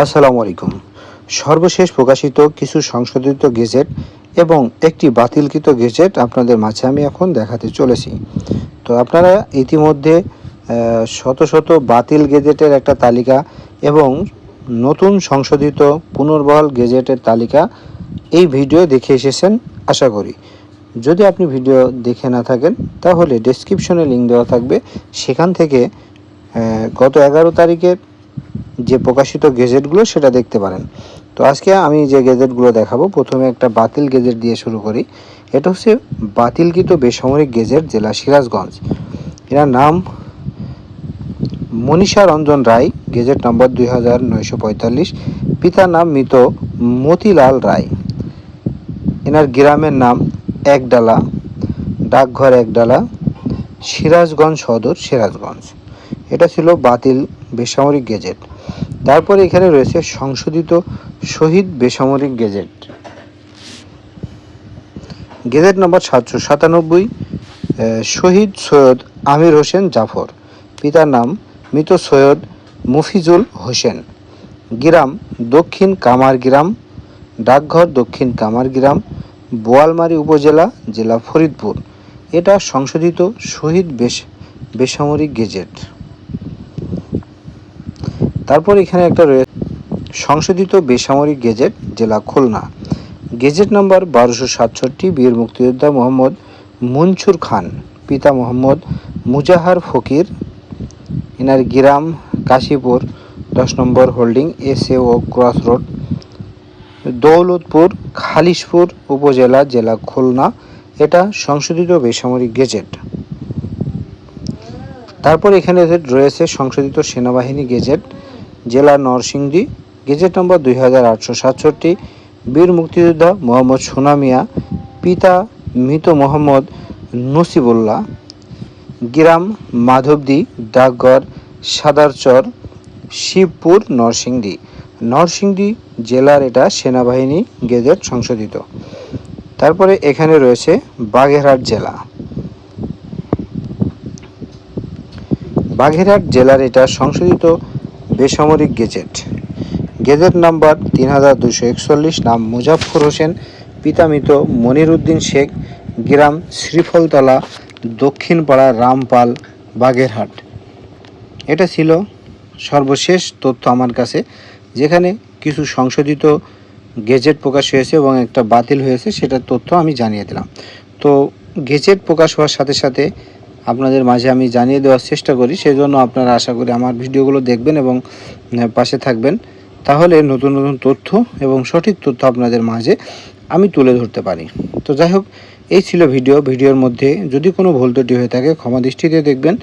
আসসালামু আলাইকুম। সর্বশেষ প্রকাশিত কিছু সংশোধিত গেজেট এবং একটি বাতিলকৃত গেজেট আপনাদের মাঝে আমি এখন দেখাতে চলেছি। তো আপনারা ইতিমধ্যে শত শত বাতিল গেজেটের একটা তালিকা এবং নতুন সংশোধিত পুনর্বহাল গেজেটের তালিকা এই ভিডিও দেখে এসেছেন, আশা করি। যদি আপনি ভিডিও দেখে না থাকেন, তাহলে ডেসক্রিপশনে লিঙ্ক দেওয়া থাকবে। সেখান থেকে গত এগারো তারিখের যে প্রকাশিত গেজেটগুলো সেটা দেখতে পারেন। তো আজকে আমি যে গেজেটগুলো দেখাবো, প্রথমে একটা বাতিল গেজেট দিয়ে শুরু করি। এটা হচ্ছে বাতিলকৃত বেসামরিক গেজেট, জেলা সিরাজগঞ্জ। এনার নাম মনীষা রঞ্জন রায়, গেজেট নম্বর দুই হাজার নয়শো পঁয়তাল্লিশ। পিতার নাম মৃত মতিলাল রায়। এনার গ্রামের নাম একডালা, ডাকঘর একডালা, সিরাজগঞ্জ সদর সিরাজগঞ্জ। এটা ছিল বাতিল বেসামরিক গেজেট। তারপরে এখানে রয়েছে সংশোধিত শহীদ বেসামরিক গেজেট। গেজেট নম্বর সাতশো সাতানব্বই শহীদ সৈয়দ আমির হোসেন জাফর, পিতার নাম মৃত সৈয়দ মুফিজুল হোসেন। গ্রাম দক্ষিণ কামার গ্রাম, ডাকঘর দক্ষিণ কামার গ্রাম, বোয়ালমারী উপজেলা, জেলা ফরিদপুর। এটা সংশোধিত শহীদ বেশ, বেসামরিক গেজেট। তারপর এখানে একটা রয়েছে সংশোধিত বেসামরিক গেজেট, জেলা খুলনা। গেজেট নাম্বার বারোশো সাতষট্টি, বীর মুক্তিযোদ্ধা মোহাম্মদ মুনছুর খান, পিতা মোহাম্মদ মুজাহার ফকির, এনার গ্রাম কাশীপুর, দশ number holding S A O cross road, Daulatpur, Khalishpur উপজেলা, জেলা খুলনা। এটা সংশোধিত বেসামরিক গেজেট। তারপর এখানে রয়েছে সংশোধিত সেনাবাহিনী গেজেট। জেলা নরসিংদী, গেজেট নম্বর দুই হাজার আটশো সাতষট্টি, বীর মুক্তিযোদ্ধা মোহাম্মদ সোনামিয়া, পিতা মৃত মোহাম্মদ নসিবুল্লাহ, গ্রাম মাধবদী, ডাকঘর, সাদারচর, শিবপুর, নরসিংদী। নরসিংদী জেলার এটা সেনাবাহিনী গেজেট সংশোধিত। তারপরে এখানে রয়েছে বাগেরহাট জেলা। বাগেরহাট জেলার এটা সংশোধিত বেসামরিক গেজেট। গেজেট নাম্বার তিন হাজার দুশো একচল্লিশ নাম মুজাফর হোসেন পিতামিত মনির উদ্দিন শেখ, গ্রাম শ্রীফলতলা, দক্ষিণপাড়া, রামপাল, বাগেরহাট। এটা ছিল সর্বশেষ তথ্য আমার কাছে, যেখানে কিছু সংশোধিত গেজেট প্রকাশ হয়েছে এবং একটা বাতিল হয়েছে, সেটার তথ্য আমি জানিয়ে দিলাম। তো গেজেট প্রকাশ হওয়ার সাথে সাথে আপনাদের মাঝে আমি জানিয়ে দেওয়ার চেষ্টা করি সেই জন্য আপনারা আশা করি আমার ভিডিওগুলো দেখবেন এবং পাশে থাকবেন। তাহলে নতুন নতুন তথ্য এবং সঠিক তথ্য আপনাদের মাঝে আমি তুলে ধরতে পারি। তো যাই হোক, এই ছিল ভিডিও। ভিডিওর মধ্যে যদি কোনো ভুল ত্রুটি হয়ে থাকে, ক্ষমা দৃষ্টিতে দেখবেন।